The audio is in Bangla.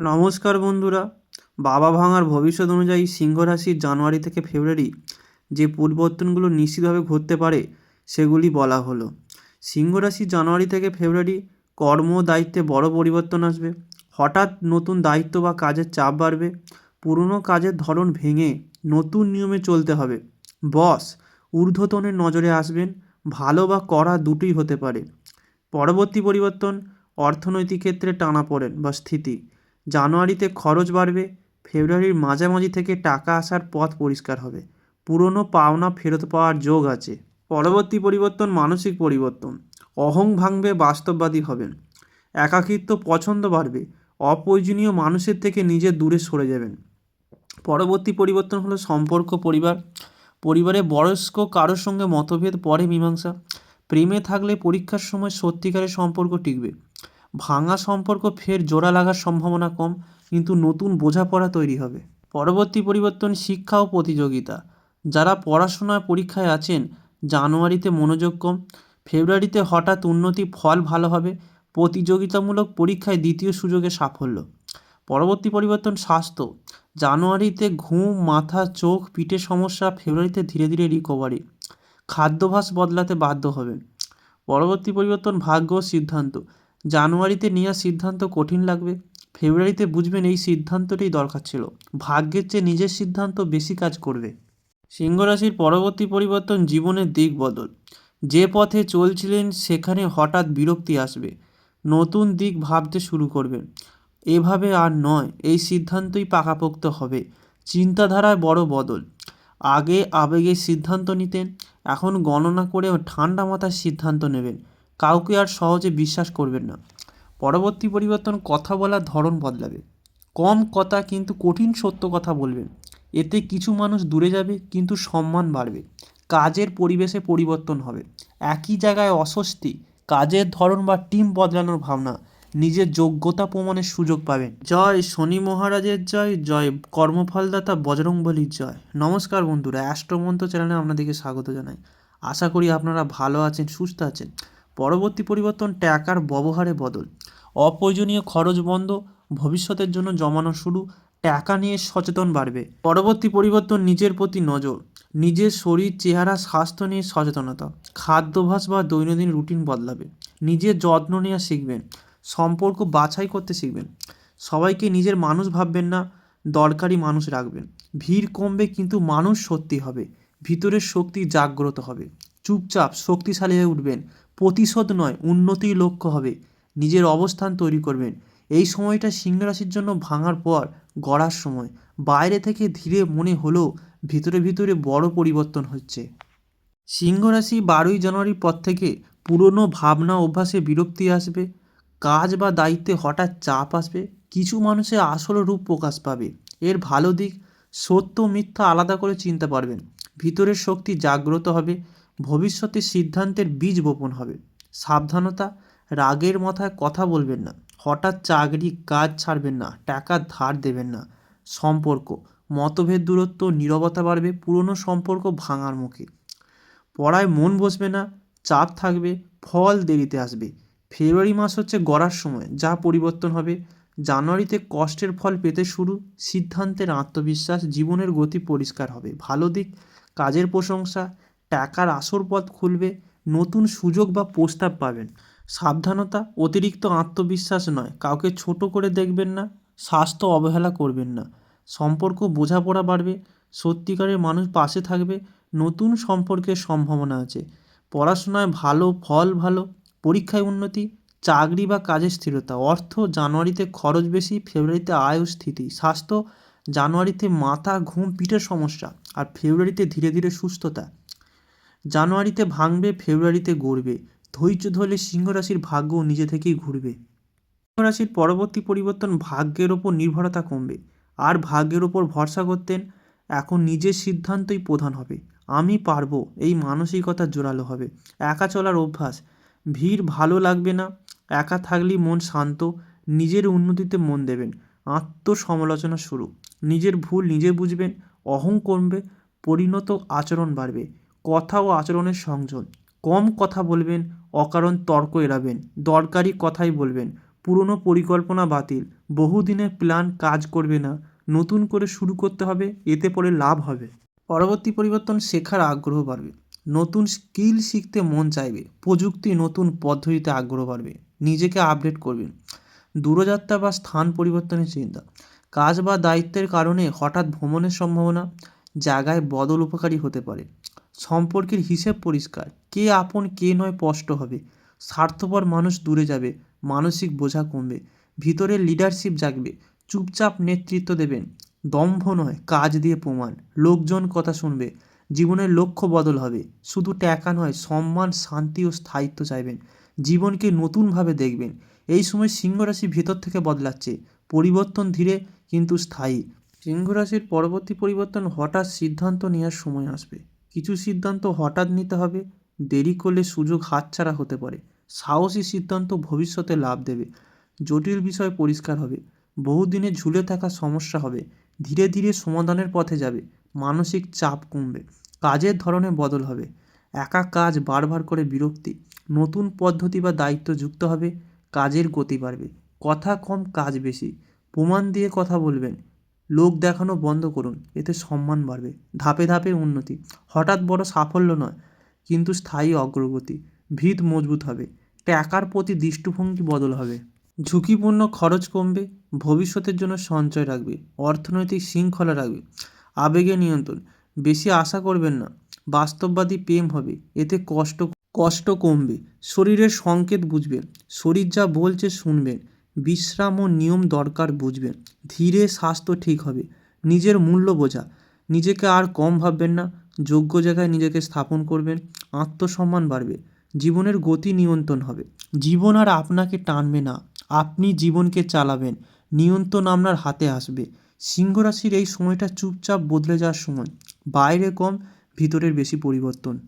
নমস্কার বন্ধুরা। বাবা ভাঙার ভবিষ্যৎ অনুযায়ী সিংহ রাশির জানুয়ারি থেকে ফেব্রুয়ারি যে পরিবর্তনগুলো নিশ্চিতভাবে ঘটতে পারে, সেগুলি বলা হলো। সিংহ রাশি জানুয়ারি থেকে ফেব্রুয়ারি কর্ম দায়িত্বে বড় পরিবর্তন আসবে। হঠাৎ নতুন দায়িত্ব বা কাজের চাপ বাড়বে। পুরনো কাজের ধরন ভেঙে নতুন নিয়মে চলতে হবে। বস ঊর্ধ্বতনের নজরে আসবেন। ভালো বা কড়া দুটোই হতে পারে। পরবর্তী পরিবর্তন অর্থনৈতিক ক্ষেত্রে টানা পড়েন বা স্থিতি। জানুয়ারিতে খরচ বাড়বে, ফেব্রুয়ারির মাঝামাঝি থেকে টাকা আসার পথ পরিষ্কার হবে। পুরনো পাওনা ফেরত পাওয়ার যোগ আছে। পরবর্তী পরিবর্তন মানসিক পরিবর্তন। অহং ভাঙবে, বাস্তববাদী হবেন। একাকিত্ব পছন্দ বাড়বে। অপ্রয়োজনীয় মানুষের থেকে নিজে দূরে সরে যাবেন। পরবর্তী পরিবর্তন হলো সম্পর্ক, পরিবার। পরিবারে বয়স্ক কারোর সঙ্গে মতভেদ, পরে মীমাংসা। প্রেমে থাকলে পরীক্ষার সময় সত্যিকারের সম্পর্ক টিকবে। ভাঙা সম্পর্ক ফের জোড়া লাগার সম্ভাবনা কম, কিন্তু নতুন বোঝাপড়া তৈরি হবে। পরবর্তী পরিবর্তন শিক্ষা ও প্রতিযোগিতা। যারা পড়াশোনায় পরীক্ষায় আছেন, জানুয়ারিতে মনোযোগ কম, ফেব্রুয়ারিতে হঠাৎ উন্নতি ফল ভালো হবে, প্রতিযোগিতামূলক পরীক্ষায় দ্বিতীয় সুযোগে সাফল্য। পরবর্তী পরিবর্তন স্বাস্থ্য। জানুয়ারিতে ঘুম, মাথা, চোখ, পিঠের সমস্যা, ফেব্রুয়ারিতে ধীরে ধীরে রিকভারি খাদ্যাভ্যাস বদলাতে বাধ্য হবেন। পরবর্তী পরিবর্তন ভাগ্য সিদ্ধান্ত। জানুয়ারিতে নেওয়া সিদ্ধান্ত কঠিন লাগবে। ফেব্রুয়ারিতে বুঝবেন এই সিদ্ধান্তটাই দরকার ছিল। ভাগ্যের চেয়ে নিজের সিদ্ধান্ত বেশি কাজ করবে। সিংহ রাশির পরবর্তী পরিবর্তন জীবনের দিক বদল। যে পথে চলছিলেন সেখানে হঠাৎ বিরক্তি আসবে। নতুন দিক ভাবতে শুরু করবেন। এভাবে আর নয়, এই সিদ্ধান্তই পাকাপোক্ত হবে। চিন্তাধারায় বড় বদল। আগে আবেগে সিদ্ধান্ত নিতেন, এখন গণনা করে ঠান্ডা মাথায় সিদ্ধান্ত নেবেন। কাউকে আর সহজে বিশ্বাস করবেন না। পরবর্তী পরিবর্তন, কথা বলার ধরন বদলাবে। কম কথা কিন্তু কঠিন সত্য কথা বলবেন এতে কিছু মানুষ দূরে যাবে, কিন্তু সম্মান বাড়বে। কাজের পরিবেশে পরিবর্তন হবে। একই জায়গায় অস্বস্তি, কাজের ধরন বা টিম বদলানোর ভাবনা, নিজের যোগ্যতা প্রমাণের সুযোগ পাবেন। জয় শনি মহারাজের জয় জয় কর্মফলদাতা বজরংবলীর জয়। নমস্কার বন্ধুরা অ্যাস্ট্রোমন্ত্র চ্যানেলে আপনাদেরকে স্বাগত জানাই। আশা করি আপনারা ভালো আছেন, সুস্থ আছেন। পরবর্তী পরিবর্তন টাকার ব্যবহারে বদল। অপ্রয়োজনীয় খরচ বন্ধ, ভবিষ্যতের জন্য জমানো শুরু টাকা নিয়ে সচেতন বাড়বে। পরবর্তী পরিবর্তন নিজের প্রতি নজর, নিজের শরীর, চেহারা, স্বাস্থ্য নিয়ে সচেতনতা। খাদ্যাভ্যাস বা দৈনন্দিন রুটিন বদলাবে। নিজের যত্ন নেওয়া শিখবেন, সম্পর্ক বাছাই করতে শিখবেন। সবাইকে নিজের মানুষ ভাববেন না, দরকারি মানুষ রাখবেন। ভিড় কমবে কিন্তু মানুষ সত্যি হবে, ভিতরের শক্তি জাগ্রত হবে। চুপচাপ শক্তিশালী হয়ে উঠবেন। প্রতিশোধ নয়, উন্নতির লক্ষ্য হবে। নিজের অবস্থান তৈরি করবেন। এই সময়টা সিংহ রাশির জন্য ভাঙার পর গড়ার সময়। বাইরে থেকে ধীরে মনে হলেও ভিতরে ভিতরে বড় পরিবর্তন হচ্ছে। সিংহ রাশি বারোই জানুয়ারির পর থেকে পুরনো ভাবনা অভ্যাসে বিরক্তি আসবে। কাজ বা দায়িত্বে হঠাৎ চাপ আসবে। কিছু মানুষের আসল রূপ প্রকাশ পাবে। এর ভালো দিক, সত্য মিথ্যা আলাদা করে চিনতে পারবেন। ভিতরের শক্তি জাগ্রত হবে। ভবিষ্যতে সিদ্ধান্তের বীজ বপন হবে। সাবধানতা, রাগের মাথায় কথা বলবেন না। হঠাৎ চাকরি, কাজ ছাড়বেন না। টাকা ধার দেবেন না। সম্পর্ক, মতভেদ, দূরত্ব, নীরবতা বাড়বে। পুরনো সম্পর্ক ভাঙার মুখে। পড়ায় মন বসবে না। চাপ থাকবে। ফল দেরিতে আসবে। ফেব্রুয়ারি মাস হচ্ছে গড়ার সময়। যা পরিবর্তন হবে। জানুয়ারিতে কষ্টের ফল পেতে শুরু। সিদ্ধান্তের আত্মবিশ্বাস, জীবনের গতি পরিষ্কার হবে। ভালো দিক, কাজের প্রশংসা টাকার আসর পথ খুলবে, নতুন সুযোগ বা প্রস্তাব পাবেন। সাবধানতা, অতিরিক্ত আত্মবিশ্বাস নয়, কাউকে ছোট করে দেখবেন না, স্বাস্থ্য অবহেলা করবেন না। সম্পর্ক বোঝাপড়া বাড়বে, সত্যিকারের মানুষ পাশে থাকবে, নতুন সম্পর্কের সম্ভাবনা আছে। পড়াশোনায় ভালো, ফল ভালো, পরীক্ষায় উন্নতি, চাকরি বা কাজের স্থিরতা, অর্থ জানুয়ারিতে খরচ বেশি, ফেব্রুয়ারিতে আয় স্থিতি, স্বাস্থ্য জানুয়ারিতে মাথা, ঘুম, পিঠের সমস্যা, আর ফেব্রুয়ারিতে ধীরে ধীরে সুস্থতা। জানুয়ারিতে ভাঙবে, ফেব্রুয়ারিতে গড়বে। ধৈর্য ধরলে সিংহ রাশির ভাগ্য নিজে থেকেই ঘুরবে। সিংহ রাশির পরবর্তী পরিবর্তন ভাগ্যের ওপর নির্ভরতা কমবে। আর ভাগ্যের ওপর ভরসা করতেন, এখন নিজের সিদ্ধান্তই প্রধান হবে। আমি পারব, এই মানসিকতা জোরালো হবে। একা চলার অভ্যাস। ভিড় ভালো লাগবে না। একা থাকলেই মন শান্ত। নিজের উন্নতিতে মন দেবেন। আত্মসমালোচনা শুরু। নিজের ভুল নিজে বুঝবেন। অহং কমবে। পরিণত আচরণ বাড়বে। কথা ও আচরণের সংযোগ কম কথা বলবেন, অকারণ তর্ক এড়াবেন। দরকারি কথাই বলবেন, পুরনো পরিকল্পনা বাতিল। বহুদিনের প্ল্যান কাজ করবে না, নতুন করে শুরু করতে হবে, এতে পরে লাভ হবে। পরবর্তী পরিবর্তন শেখার আগ্রহ বাড়বে। নতুন স্কিল শিখতে মন চাইবে, প্রযুক্তি নতুন পদ্ধতিতে আগ্রহ বাড়বে, নিজেকে আপডেট করবেন। দূরযাত্রা বা স্থান পরিবর্তনের চিন্তা। কাজ বা দায়িত্বের কারণে হঠাৎ ভ্রমণের সম্ভাবনা, জায়গায় বদল উপকারী হতে পারে। সম্পর্কের হিসেব পরিষ্কার। কে আপন, কে নয় স্পষ্ট হবে। স্বার্থপর মানুষ দূরে যাবে, মানসিক বোঝা কমবে ভিতরে লিডারশিপ জাগবে, চুপচাপ নেতৃত্ব দেবেন। দম্ভ নয়, কাজ দিয়ে প্রমাণ। লোকজন কথা শুনবে, জীবনের লক্ষ্য বদল হবে। শুধু টাকা নয়, সম্মান, শান্তি ও স্থায়িত্ব চাইবেন। জীবনকে নতুনভাবে দেখবেন। এই সময় সিংহ রাশি ভেতর থেকে বদলাচ্ছে। পরিবর্তন ধীরে, কিন্তু স্থায়ী। সিংহ রাশির পরবর্তী পরিবর্তন হঠাৎ সিদ্ধান্ত নেওয়ার সময় আসবে। কিছু সিদ্ধান্ত হঠাৎ নিতে হবে, দেরি করলে সুযোগ হাতছাড়া হতে পারে। সাহসী সিদ্ধান্ত ভবিষ্যতে লাভ দেবে। জটিল বিষয় পরিষ্কার হবে। বহুদিনে ঝুলে থাকা সমস্যা হবে। ধীরে ধীরে সমাধানের পথে যাবে। মানসিক চাপ কমবে। কাজের ধরনে বদল হবে। একা কাজ বারবার করে বিরক্তি। নতুন পদ্ধতি বা দায়িত্ব যুক্ত হবে। কাজের গতি বাড়বে। কথা কম, কাজ বেশি। প্রমাণ দিয়ে কথা বলবেন। লোক দেখানো বন্ধ করুন, এতে সম্মান বাড়বে। ধাপে ধাপে উন্নতি। হঠাৎ বড় সাফল্য নয়, কিন্তু স্থায়ী অগ্রগতি। ভিত মজবুত হবে। টাকার প্রতি দৃষ্টিভঙ্গি বদল হবে। ঝুঁকিপূর্ণ খরচ কমবে, ভবিষ্যতের জন্য সঞ্চয় রাখবে, অর্থনৈতিক শৃঙ্খলা রাখবে। আবেগে নিয়ন্ত্রণ। বেশি আশা করবেন না, বাস্তববাদী প্রেম হবে, এতে কষ্ট কষ্ট কমবে। শরীরের সংকেত বুঝবেন, শরীর যা বলছে শুনবেন। বিশ্রাম ও নিয়ম দরকার বুঝবেন। ধীরে স্বাস্থ্য ঠিক হবে। নিজের মূল্য বোঝা। নিজেকে আর কম ভাববেন না। যোগ্য জায়গায় নিজেকে স্থাপন করবেন। আত্মসম্মান বাড়বে। জীবনের গতি নিয়ন্ত্রণ হবে। জীবন আর আপনাকে টানবে না। আপনি জীবনকে চালাবেন। নিয়ন্ত্রণ আপনার হাতে আসবে। সিংহ রাশির এই সময়টা চুপচাপ বদলে যাওয়ার সময়। বাইরে কম, ভিতরের বেশি পরিবর্তন।